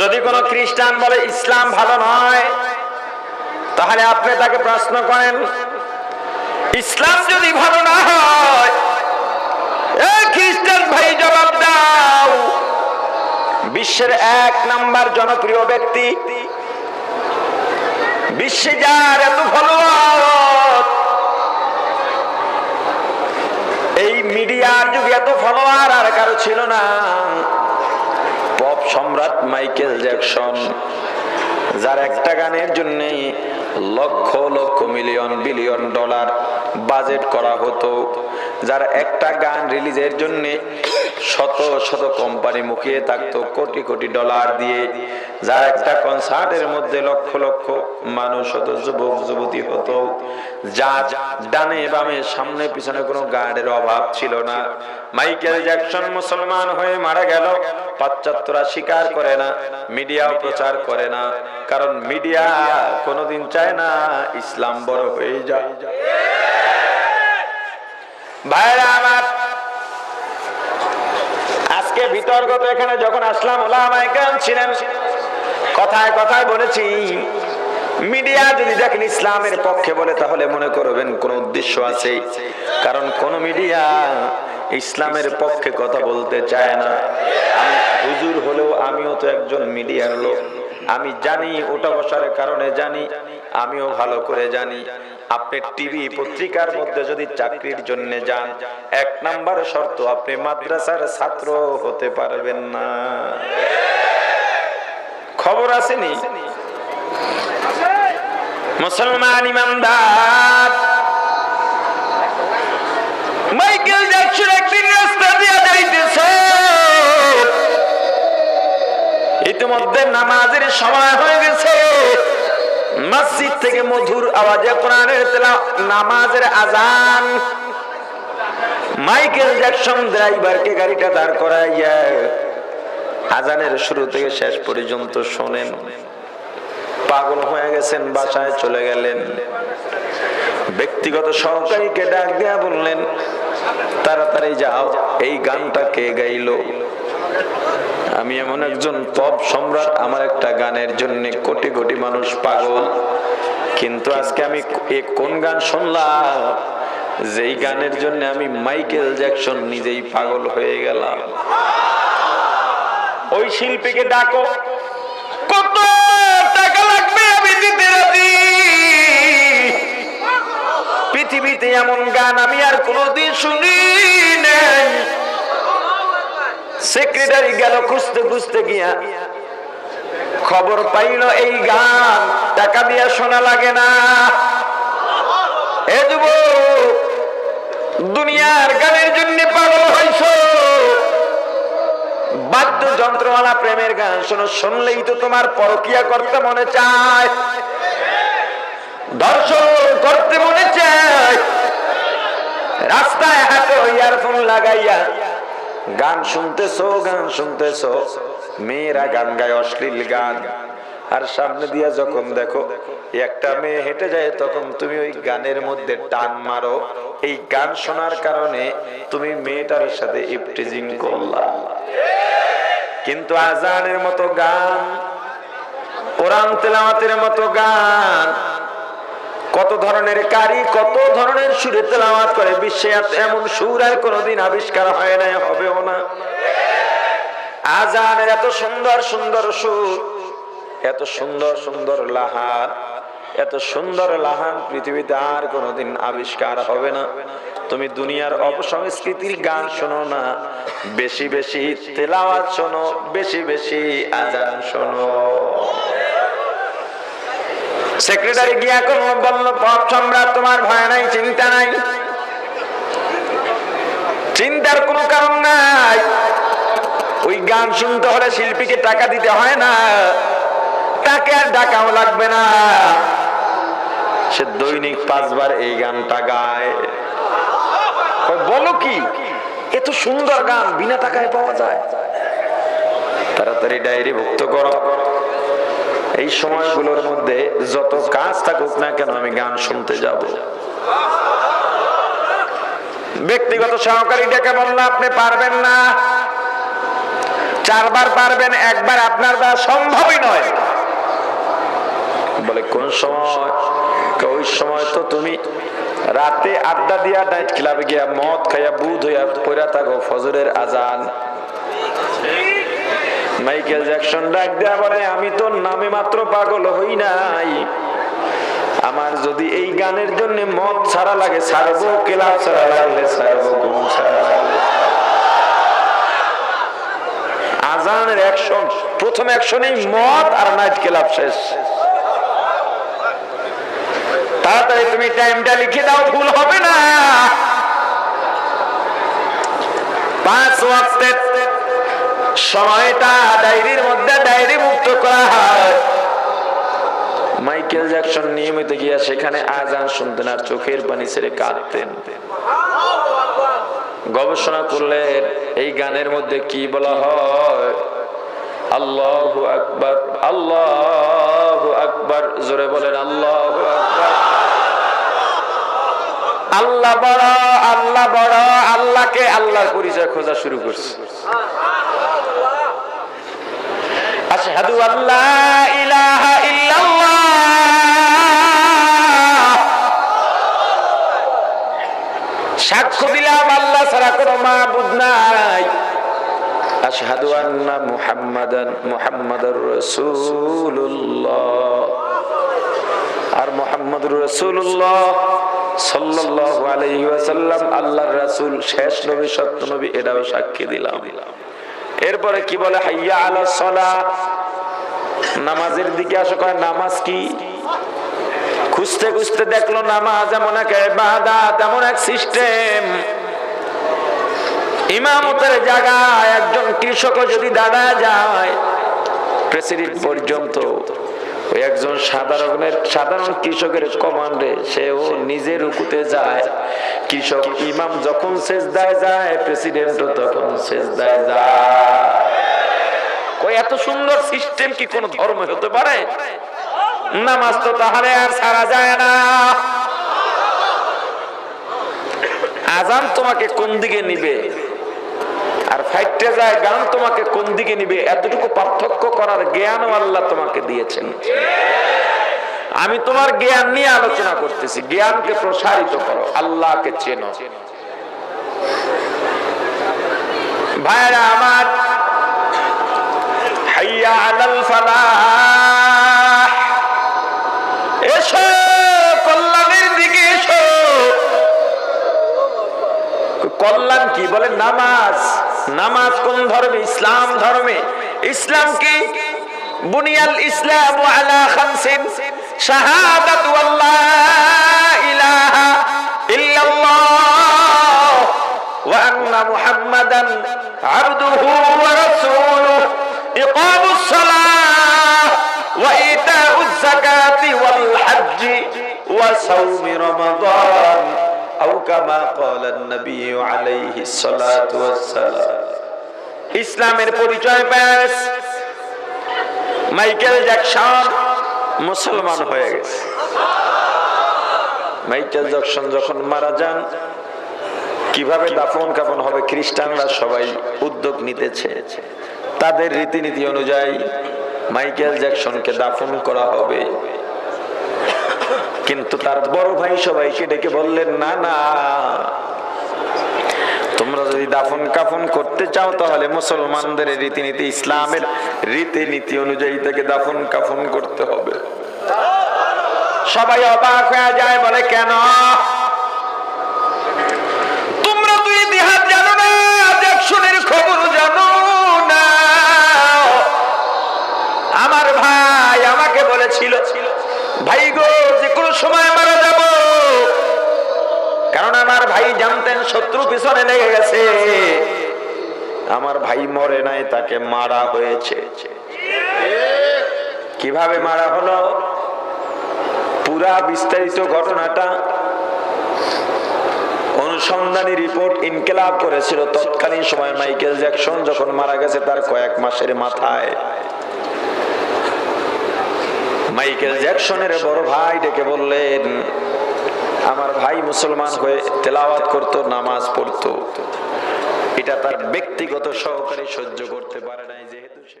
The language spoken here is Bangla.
যদি কোনো খ্রিস্টান বলে ইসলাম ভালো নয়, তাহলে আপনি তাকে প্রশ্ন করেন, ইসলাম যদি ভালো না হয় খ্রিস্টান ভাই জবাব দাও। বিশ্বের এক নাম্বার জনপ্রিয় ব্যক্তি, বিশ্বে যার এত ফলোয়ার, এই মিডিয়ার যুগে এত ফলোয়ার আর কারও ছিল না। পপ সম্রাট মাইকেল জ্যাকসন যার একটা গানের জন্যই lakh lakh million billion dollar budget করা হতো। যার একটা গান রিলিজের জন্য শত শত কোম্পানি মুখিয়ে থাকতো, কোটি কোটি ডলার দিয়ে। যার একটা কনসার্টের মধ্যে লক্ষ লক্ষ মানুষ হতো, যুবক, যুবতী হতো, যা ডানে বামে সামনে পিছনে কোনো গার্ডের অভাব ছিল না। মাইকেল জ্যাকসন মুসলমান হয়ে মারা গেল, পাশ্চাত্যরা স্বীকার করে না, মিডিয়াও প্রচার করে না, কারণ মিডিয়া কোনোদিন চায় না ইসলাম বড় হয়ে যায় ভাইরা আমার, আজকে বিতর্কত এখানে যখন আসলাম, ওলামায়ে কেরাম ছিলেন। কথায় কথায় বলেছি, মিডিয়া যদি দেখেন ইসলামের পক্ষে বলে, তাহলে মনে করবেন কোন উদ্দেশ্য আছে। কারণ কোন মিডিয়া ইসলামের পক্ষে কথা বলতে চায় না। হুজুর হলেও আমিও তো একজন মিডিয়ার লোক। আমি জানি ওটা বসার কারণে জানি, আমিও ভালো করে জানি। আপনি টিভি পত্রিকার মধ্যে যদি চাকরির জন্য যান, এক নাম্বার শর্ত, আপনি মাদ্রাসার ছাত্র হতে পারবেন না। খবর আসেনি? মুসলমান ইমানদার। ইতিমধ্যে নামাজের সময় হয়ে গেছে। মসজিদ থেকে মধুর আওয়াজে কোরআনের তেলাওয়াত, নামাজের আজান মাইকেল জ্যাকসন ড্রাইভারকে গাড়িটা দাঁড় করাইয়া আজানের শুরু থেকে শেষ পর্যন্ত শোনেন। পাগল হয়ে গেছেন, বাসায় চলে গেলেন। ব্যক্তিগত সহকারীকে ডাক দেয়া বললেন, তাড়াতাড়ি যাও, এই গানটা কে গাইলো? আমি এমন একজন পপ সম্রাট, আমার একটা গানের জন্য কোটি কোটি মানুষ পাগল। কিন্তু আজকে আমি কোন গান শুনলাম? যেই গানের জন্য আমি মাইকেল জ্যাকসন নিজেই পাগল হয়ে গেলাম। ওই শিল্পীকে ডাকো। কত টাকা লাগবে পৃথিবীতে এমন গান আমি আর কোনোদিন শুনি সেক্রেটারি গেল খুঁজতে খুঁজতে গিয়া খবর পাইল, এই গান টাকা দিয়া শোনা লাগে না। দুনিয়ার গানের জন্য পাগল হইছ। বাদ্য যন্ত্রমালা প্রেমের গান, শোনো, শুনলেই তো তোমার পরকিয়া করতে মনে চায়। দর্শন করতে মনে চায়। রাস্তায় হাঁটো, ইয়ারফোন লাগাইয়া গান শুনতেছো গান শুনতেছো। মেয়েরা গান গায় অশ্লীল গান। আর সামনে দিয়া যখন দেখো, একটা মেয়ে হেঁটে যায়, তখন তুমি ওই গানের মধ্যে টান মারো। এই গান শোনার কারণে তুমি মেয়েটার সাথে ইপটিজিং করলা। কিন্তু আজানের মতো গান, কোরআন তেলাওয়াতের মতো গান কত ধরনের কারি, কত ধরনের সুরে তেলাওয়াত করে বিশ্বে এমন সুর আর কোনোদিন আবিষ্কার হয় নাই, হবেও না। আজানের এত সুন্দর সুন্দর সুর, এত সুন্দর সুন্দর লাহান এত সুন্দর লাহান পৃথিবীতে আর কোনোদিন আবিষ্কার হবে না। তুমি দুনিয়ার অপসংস্কৃতির গান শোনো না, বেশি বেশি তেলাওয়াত শোনো, বেশি বেশি আজান শোনো। সেক্রেটারি গিয়া কোন বলল পপ সম্রাট, তোমার ভয় নাই, চিন্তা নাই। চিন্তার কোনো কারণ নাই। ওই গান শুনতে হলে শিল্পীকে টাকা দিতে হয় না। তাকে আর ডাকাও লাগবে না। সে দৈনিক পাঁচবার এই গানটা গায়। বলো কি এত সুন্দর গান, বিনা টাকায় পাওয়া যায়। তাড়াতাড়ি ডায়েরি ভুক্ত করো। এই সময়গুলোর মধ্যে যত কাজ থাকুক না কেন আমি গান শুনতে যাব। ব্যক্তিগত সহকারী ডেকে বলল, আপনি পারবেন না। চারবার পারবেন, একবার আপনার দ্বারা সম্ভবই নয়। বলে, কোন সময়? ওই সময় তো তুমি রাতে আড্ডা দিয়া নাইট ক্লাবে গিয়া মদ খাইয়া, বুধ হইয়া পড়া থাকো, ফজরের আজান। মাইকেল জ্যাকসন ডাক দেয়া বলে, আমি তো নামে মাত্র পাগল হই নাই। আমার যদি এই গানের জন্য মদ ছাড়া লাগে, ছাড়বো, ক্লাব ছাড়া লাগলে ছাড়বো, ঘুম ছাড়া আজানের অ্যাকশন, প্রথম অ্যাকশনেই মদ আর নাইট ক্লাব শেষ। তাড়াতাড়ি তুমি টাইমটা লিখে দাও, ভুল হবে না। পাঁচ ওয়াক্তের সময়টা ডায়েরির মধ্যে ডায়েরি মুক্ত করা হয়। মাইকেল জ্যাকসন নিয়মিত গিয়া সেখানে আজান শুনতেন আর চোখের পানি ছেড়ে কাঁদতেন। গবেষণা করলেন, এই গানের মধ্যে কি বলা হয়? আল্লাহ আকবর আল্লাহ আকবর, জোরে বলেন, আল্লাহ আকবর। আল্লাহ বড় আল্লাহ বড়, আল্লাহকে আল্লাহর পরিচয় খোঁজা শুরু করছে। আশহাদু আল্লাহ ইলাহা ইল্লাল্লাহ। সাক্ষ্য দিলাম আল্লাহ ছাড়া নাই। আশহাদু আন্না মুহাম্মাদান রাসূলুল্লাহ। আর মুহাম্মাদুর রাসূলুল্লাহ সাল্লাল্লাহু আলাইহি ওয়াসাল্লাম, আল্লাহর রাসূল, শেষ নবী, সত্য নবী, এটাও সাক্ষী দিলাম। এরপরে কি বলে, হাইয়া আলা সলা নামাজের দিকে আসো, কয়, নামাজ কি? খুঁজতে খুঁজতে দেখল নামাজ এমন এক বাদা তেমন এক সিস্টেম। ইমামতের জায়গায় একজন কৃষক যদি দাঁড়া যায়, প্রেসিডেন্ট পর্যন্ত একজন সাধারণের সাধারণ কৃষকের কমান্ডে সেও নিজের রুকুতে যায়। কৃষক ইমাম যখন শেষ দায় যায় প্রেসিডেন্টও তখন শেষ দায় যায় এত সুন্দর সিস্টেম কি কোন ধর্ম হতে পারে? নামাজ তো তাহলে আর সারা যায় না। আজান তোমাকে কোন দিকে নিবে? আর ফাইটে যায়, গান তোমাকে কোন দিকে নিবে? এতটুকু পার্থক্য করার জ্ঞানও আল্লাহ তোমাকে দিয়েছেন। আমি তোমার জ্ঞান নিয়ে আলোচনা করতেছি। জ্ঞানকে প্রসারিত করো, আল্লাহকে চেনো। ভাইরা আমার এসো, কল্যাণের দিকে এসো। কল্যাণ কি? বলে নামাজ। নামাজ কোন ধর্মে? ইসলাম ধর্মে। ইসলাম কি বুনিয়াল ইসলাম আলা খামসিন। শাহাদাতু আল্লাহ ইলাহা ইল্লাল্লাহ ওয়া আন্না মুহাম্মাদান আবদুহু ওয়া রাসূলুহু। ইকামুস সালাহ ওয়া ইতাউজ যাকাতি ওয়াল হজ্জ ওয়া সাওমি রমাদান। আও কামা ক্বালা নবী আলাইহিস সালাতু ওয়াস সালাম। ইসলামের পরিচয় পেশ মাইকেল জ্যাকসন মুসলমান হয়ে গেছে। মাইকেল জ্যাকসন যখন মারা যান, কীভাবে দাফন কাফন হবে খ্রিস্টানরা সবাই উদ্যোগ নিতেছে তাদের রীতিনীতি অনুযায়ী মাইকেল জ্যাকসনকে দাফন করা হবে। কিন্তু তার বড় ভাই সবাইকে ডেকে বললেন, না না তোমরা যদি দাফন কাফন করতে চাও, তাহলে মুসলমানদের রীতিনীতি ইসলামের রীতিনীতি অনুযায়ী তাকে দাফন কাফন করতে হবে। সবাই অবাক হয়ে যায়, বলে, কেন? তোমরা ভাই আমাকে বলেছিল, ভাই গো, যে কোনো সময় কারণ আমার ভাই জানতেন শত্রু পিছনে লেগে গেছে। আমার ভাই মরে নাই, তাকে মারা হয়েছে। কীভাবে মারা হলো? পুরা বিস্তারিত ঘটনাটা অনুসন্ধানী রিপোর্ট ইনকেলাব করেছিল। তৎকালীন সময় মাইকেল জ্যাকসন যখন মারা গেছে, তার কয়েক মাসের মাথায়। মাইকেল জ্যাকসনের বড় ভাই ডেকে বললেন আমার ভাই মুসলমান হয়ে তেলাওয়াত করতো, নামাজ পড়তো। এটা তার ব্যক্তিগত সহকারে সহ্য করতে পারে নাই, যেহেতু সে